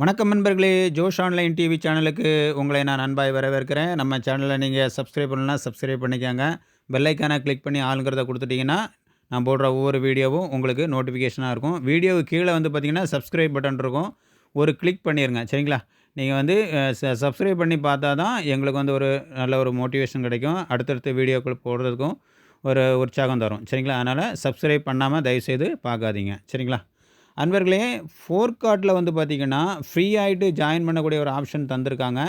வணக்கம் நண்பர்களே ஜோஷ் online TV சேனலுக்கு உங்களை நான் அன்பாய் வரவேற்கிறேன். நம்ம சேனலை நீங்கள் சப்ஸ்கிரைப் பண்ணலாம் சப்ஸ்கிரைப் பண்ணிக்கோங்க. பெல்லைக்கானை கிளிக் பண்ணி ஆளுங்கிறத கொடுத்துட்டிங்கன்னா நான் போடுற ஒவ்வொரு வீடியோவும் உங்களுக்கு நோட்டிஃபிகேஷனாக இருக்கும். வீடியோவுக்கு கீழே வந்து பார்த்தீங்கன்னா சப்ஸ்கிரைப் பட்டன் இருக்கும். ஒரு கிளிக் பண்ணிடுங்க சரிங்களா? நீங்கள் வந்து சப்ஸ்கிரைப் பண்ணி பார்த்தா தான் எங்களுக்கு வந்து ஒரு நல்ல ஒரு மோட்டிவேஷன் கிடைக்கும். அடுத்தடுத்த வீடியோக்கள் போடுறதுக்கும் ஒரு உற்சாகம் தரும். சரிங்களா? அதனால் சப்ஸ்கிரைப் பண்ணாமல் தயவுசெய்து பார்க்காதீங்க. சரிங்களா? அன்பர்களே ஃபோர்கார்ட்டில் வந்து பார்த்தீங்கன்னா ஃப்ரீ ஆகிட்டு ஜாயின் பண்ணக்கூடிய ஒரு ஆப்ஷன் தந்திருக்காங்க.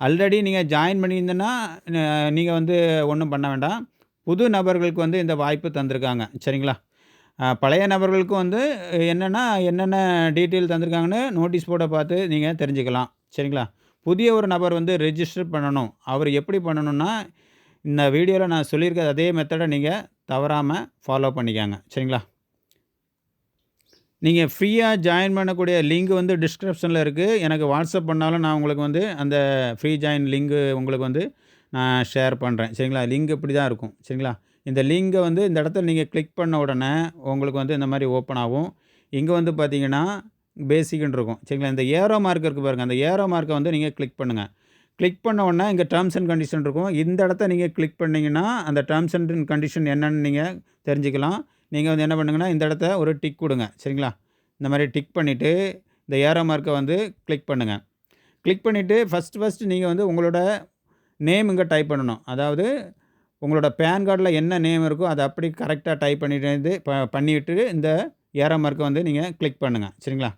ஆல்ரெடி நீங்கள் ஜாயின் பண்ணியிருந்தேன்னா நீங்கள் வந்து ஒன்றும் பண்ண வேண்டாம். புது நபர்களுக்கு வந்து இந்த வாய்ப்பு தந்திருக்காங்க. சரிங்களா? பழைய நபர்களுக்கும் வந்து என்னென்னா என்னென்ன டீட்டெயில் தந்திருக்காங்கன்னு நோட்டீஸ் போர்டை பார்த்து நீங்கள் தெரிஞ்சுக்கலாம். சரிங்களா? புதிய ஒரு நபர் வந்து ரெஜிஸ்டர் பண்ணணும். அவர் எப்படி பண்ணணும்னா இந்த வீடியோவில் நான் சொல்லியிருக்க அதே மெத்தடை நீங்கள் தவறாமல் ஃபாலோ பண்ணிக்கோங்க. சரிங்களா? நீங்கள் ஃப்ரீயாக ஜாயின் பண்ணக்கூடிய லிங்க் வந்து டிஸ்கிரிப்ஷனில் இருக்குது எனக்கு வாட்ஸ்அப் பண்ணாலும் நான் உங்களுக்கு வந்து அந்த ஃப்ரீ ஜாயின் லிங்க்கு உங்களுக்கு வந்து நான் ஷேர் பண்ணுறேன் சரிங்களா? லிங்க் இப்படி தான் இருக்கும். சரிங்களா? இந்த லிங்கை வந்து இந்த இடத்துல நீங்கள் கிளிக் பண்ண உடனே உங்களுக்கு வந்து இந்த மாதிரி ஓப்பன் ஆகும். இங்கே வந்து பார்த்தீங்கன்னா பேசிக்குன்னு இருக்கும். சரிங்களா? இந்த ஏரோ மார்க் இருக்குது பாருங்கள் அந்த ஏரோ மார்க்கை வந்து நீங்கள் கிளிக் பண்ணுங்கள் கிளிக் பண்ண உடனே இங்கே டேர்ம்ஸ் அண்ட் கண்டிஷன் இருக்கும். இந்த இடத்த நீங்கள் கிளிக் பண்ணிங்கன்னா அந்த டேர்ம்ஸ் அண்ட் கண்டிஷன் என்னன்னு நீங்கள் தெரிஞ்சுக்கலாம். நீங்கள் வந்து என்ன பண்ணுங்கன்னா இந்த இடத்த ஒரு டிக் கொடுங்க. சரிங்களா? இந்த மாதிரி டிக் பண்ணிவிட்டு இந்த ஏரோ மார்க்கை வந்து கிளிக் பண்ணுங்கள் கிளிக் பண்ணிவிட்டு ஃபஸ்ட் ஃபஸ்ட்டு நீங்கள் வந்து உங்களோட நேம் இங்கே டைப் பண்ணணும். அதாவது உங்களோட பேன் கார்டில் என்ன நேம் இருக்கோ அதை அப்படி கரெக்டாக டைப் பண்ணிட்டு ப பண்ணிவிட்டு இந்த ஏரோ மார்க்கை வந்து நீங்கள் கிளிக் பண்ணுங்கள் சரிங்களா?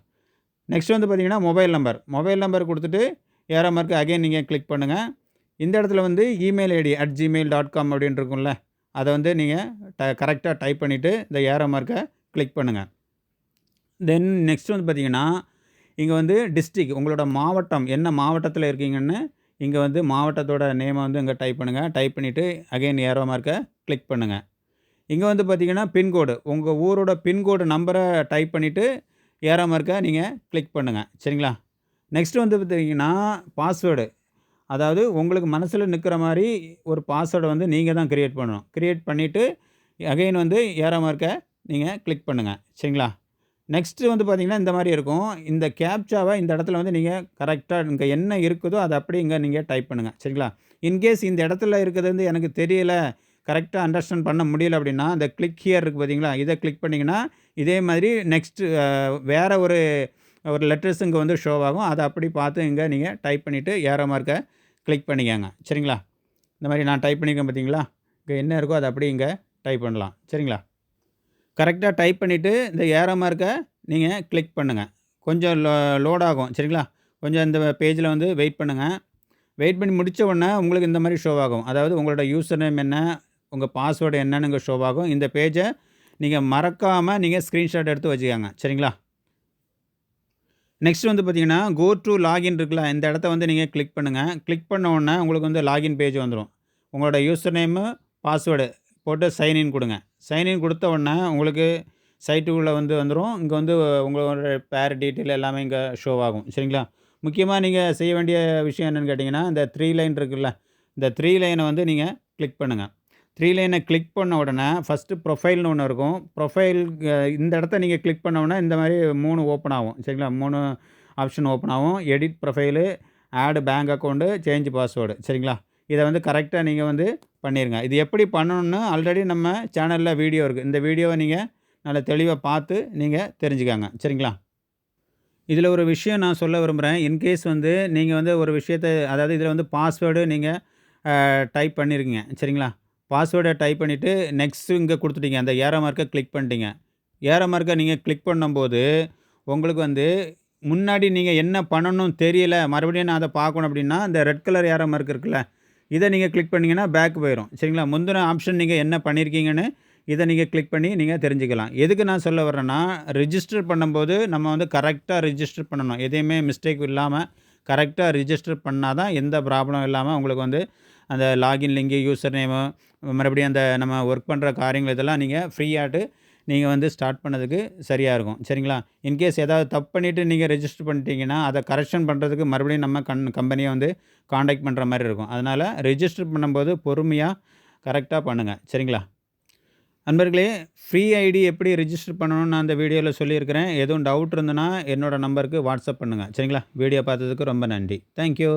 நெக்ஸ்ட் வந்து பார்த்தீங்கன்னா மொபைல் நம்பர் மொபைல் நம்பர் கொடுத்துட்டு ஏரோ மார்க்கு அகைன் நீங்கள் கிளிக் பண்ணுங்கள் இந்த இடத்துல வந்து email ID at Gmail dot com அப்படின்னு இருக்கும்ல அதை வந்து நீங்கள் ட கரெக்டாக டைப் பண்ணிவிட்டு இந்த ஏரோ மார்க்கை கிளிக் பண்ணுங்கள் தென் நெக்ஸ்ட் வந்து பார்த்தீங்கன்னா இங்கே வந்து டிஸ்ட்ரிக் உங்களோட மாவட்டம் என்ன மாவட்டத்தில் இருக்கீங்கன்னு இங்கே வந்து மாவட்டத்தோட நேமை வந்து இங்கே டைப் பண்ணுங்கள் டைப் பண்ணிவிட்டு அகைன் ஏரோ மார்க்கை கிளிக் பண்ணுங்கள் இங்கே வந்து பார்த்தீங்கன்னா பின்கோடு உங்கள் ஊரோட பின்கோடு நம்பரை டைப் பண்ணிவிட்டு ஏரோ மார்க்கை நீங்கள் கிளிக் பண்ணுங்கள் சரிங்களா? நெக்ஸ்ட் வந்து பார்த்தீங்கன்னா பாஸ்வேர்டு அதாவது உங்களுக்கு மனசில் நிற்கிற மாதிரி ஒரு பாஸ்வேர்டை வந்து நீங்கள் தான் க்ரியேட் பண்ணணும். க்ரியேட் பண்ணிவிட்டு அகைன் வந்து ஏரோ மார்க்கை நீங்கள் கிளிக் பண்ணுங்கள் சரிங்களா? நெக்ஸ்ட்டு வந்து பார்த்திங்கன்னா இந்த மாதிரி இருக்கும். இந்த கேப்சாவை இந்த இடத்துல வந்து நீங்கள் கரெக்டாக இங்கே என்ன இருக்குதோ அதை அப்படியே இங்கே நீங்கள் டைப் பண்ணுங்கள் சரிங்களா? இன்கேஸ் இந்த இடத்துல இருக்கிறது வந்து எனக்கு தெரியல கரெக்டாக அண்டர்ஸ்டாண்ட் பண்ண முடியல அப்படின்னா இந்த கிளிக் ஹியர் இருக்குது பார்த்தீங்களா இதை கிளிக் பண்ணிங்கன்னா இதே மாதிரி நெக்ஸ்ட்டு வேறு ஒரு ஒரு லெட்டர்ஸ் இங்கே வந்து ஷோ ஆகும். அதை அப்படி பார்த்து இங்கே நீங்கள் டைப் பண்ணிவிட்டு ஏற மார்க்கை கிளிக் பண்ணிக்கோங்க. சரிங்களா? இந்த மாதிரி நான் டைப் பண்ணியிருக்கேன் பார்த்தீங்களா? இங்கே என்ன இருக்கோ அதை அப்படியே இங்கே டைப் பண்ணலாம். சரிங்களா? கரெக்டாக டைப் பண்ணிவிட்டு இந்த ஏரோ மார்க்கை நீங்கள் கிளிக் பண்ணுங்கள் கொஞ்சம் லோ லோட் ஆகும். சரிங்களா? கொஞ்சம் இந்த பேஜில் வந்து வெயிட் பண்ணுங்கள் வெயிட் பண்ணி முடித்த உடனே உங்களுக்கு இந்த மாதிரி ஷோ ஆகும். அதாவது உங்களோட யூசர் நேம் என்ன உங்கள் பாஸ்வேர்டு என்னன்னு இங்கே ஷோ ஆகும். இந்த பேஜை நீங்கள் மறக்காமல் நீங்கள் ஸ்க்ரீன்ஷாட் எடுத்து வச்சுக்கோங்க. சரிங்களா? நெக்ஸ்ட் வந்து பார்த்தீங்கன்னா கோ டு லாகின் இருக்குல்ல இந்த இடத்த வந்து நீங்கள் கிளிக் பண்ணுங்கள் கிளிக் பண்ண உடனே உங்களுக்கு வந்து லாகின் பேஜ் வந்துடும் உங்களோட யூசர் நேமு பாஸ்வேர்டு போட்டு சைன்இன் கொடுங்க. சைன்இன் கொடுத்த உடனே உங்களுக்கு சைட்டுக்குள்ளே வந்து வந்துடும் இங்கே வந்து உங்களோட பேர் டீட்டெயில் எல்லாமே இங்கே ஷோ ஆகும். சரிங்களா? முக்கியமாக நீங்கள் செய்ய வேண்டிய விஷயம் என்னென்னு கேட்டிங்கன்னா இந்த த்ரீ லைன் இருக்குல்ல இந்த த்ரீ லைனை வந்து நீங்கள் கிளிக் பண்ணுங்கள் த்ரீ லைனை கிளிக் பண்ண உடனே ஃபஸ்ட்டு ப்ரொஃபைல்னு ஒன்று இருக்கும். ப்ரொஃபைல் இந்த இடத்த நீங்கள் கிளிக் பண்ண உடனே இந்த மாதிரி மூணு ஓப்பன் ஆகும். சரிங்களா? மூணு ஆப்ஷன் ஓப்பன் ஆகும். எடிட் ப்ரொஃபைலு ஆடு பேங்க் அக்கௌண்ட்டு சேஞ்ச் பாஸ்வேர்டு சரிங்களா? இதை வந்து கரெக்டாக நீங்கள் வந்து பண்ணிடுங்க இது எப்படி பண்ணணும்னு ஆல்ரெடி நம்ம சேனலில் வீடியோ இருக்குது இந்த வீடியோவை நீங்கள் நல்லா தெளிவாக பார்த்து நீங்கள் தெரிஞ்சுக்காங்க. சரிங்களா? இதில் ஒரு விஷயம் நான் சொல்ல விரும்புகிறேன் இன்கேஸ் வந்து நீங்கள் வந்து ஒரு விஷயத்தை அதாவது இதில் வந்து பாஸ்வேர்டு நீங்கள் டைப் பண்ணியிருக்கீங்க சரிங்களா? பாஸ்வேர்டை டைப் பண்ணிவிட்டு நெக்ஸ்ட்டு இங்கே கொடுத்துட்டீங்க. அந்த ஏற மார்க்கை கிளிக் பண்ணிட்டீங்க. ஏற மார்க்கை நீங்கள் கிளிக் பண்ணும்போது உங்களுக்கு வந்து முன்னாடி நீங்கள் என்ன பண்ணணும் தெரியல. மறுபடியும் நான் அதை பார்க்கணும் அப்படின்னா இந்த ரெட் கலர் ஏற மார்க் இருக்குல்ல இதை நீங்கள் கிளிக் பண்ணிங்கன்னா பேக் போயிடும் சரிங்களா? முந்தின ஆப்ஷன் நீங்கள் என்ன பண்ணியிருக்கீங்கன்னு இதை நீங்கள் கிளிக் பண்ணி நீங்கள் தெரிஞ்சுக்கலாம். எதுக்கு நான் சொல்ல வர்றேன்னா ரிஜிஸ்டர் பண்ணும்போது நம்ம வந்து கரெக்டாக ரிஜிஸ்டர் பண்ணணும். எதையுமே மிஸ்டேக் இல்லாமல் கரெக்டாக ரிஜிஸ்டர் பண்ணால் தான் எந்த ப்ராப்ளம் இல்லாமல் உங்களுக்கு வந்து அந்த லாகின் லிங்கு யூசர் நேமு மறுபடியும் அந்த நம்ம ஒர்க் பண்ணுற காரியங்கள் இதெல்லாம் நீங்கள் ஃப்ரீயாட்டு நீங்கள் வந்து ஸ்டார்ட் பண்ணதுக்கு சரியாக இருக்கும். சரிங்களா? இன்கேஸ் ஏதாவது தப்பு பண்ணிவிட்டு நீங்கள் ரெஜிஸ்டர் பண்ணிட்டீங்கன்னா அதை கரெக்ஷன் பண்ணுறதுக்கு மறுபடியும் நம்ம கண் கம்பெனியை வந்து காண்டாக்ட் பண்ணுற மாதிரி இருக்கும். அதனால் ரெஜிஸ்டர் பண்ணும்போது பொறுமையாக கரெக்டாக பண்ணுங்கள் சரிங்களா? நண்பர்களே ஃப்ரீ ஐடி எப்படி ரிஜிஸ்டர் பண்ணணும்னு நான் அந்த வீடியோவில் சொல்லியிருக்கிறேன். எதுவும் டவுட் இருந்ததுன்னா என்னோடய நம்பருக்கு வாட்ஸ்அப் பண்ணுங்கள் சரிங்களா? வீடியோ பார்த்ததுக்கு ரொம்ப நன்றி. தேங்க்யூ